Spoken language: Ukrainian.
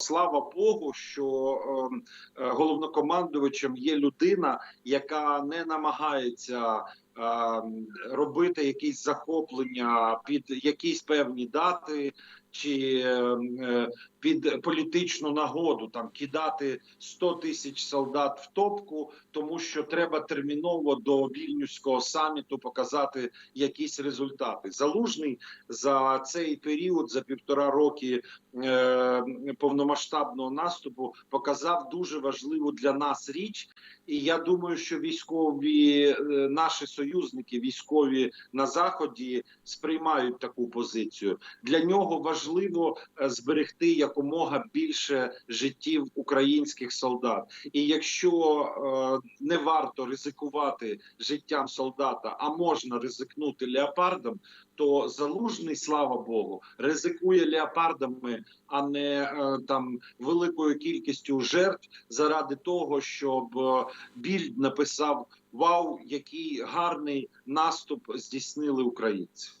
Слава Богу, що ем, е, головнокомандувачем є людина, яка не намагається робити якісь захоплення під якісь певні дати чи ем, е, під політичну нагоду там кидати 100 тисяч солдат в топку, тому що треба терміново до вільнюського саміту показати якісь результати. Залужний за цей період за півтора роки е, повномасштабного наступу показав дуже важливу для нас річ. І я думаю, що військові е, наші союзники, військові на заході, сприймають таку позицію. Для нього важливо е, зберегти якомога більше життів українських солдат. І якщо е, не варто ризикувати життям солдата, а можна ризикнути леопардом, то залужний, слава Богу, ризикує леопардами, а не е, там великою кількістю жертв заради того, щоб е, Більд написав: Вау, який гарний наступ здійснили українці.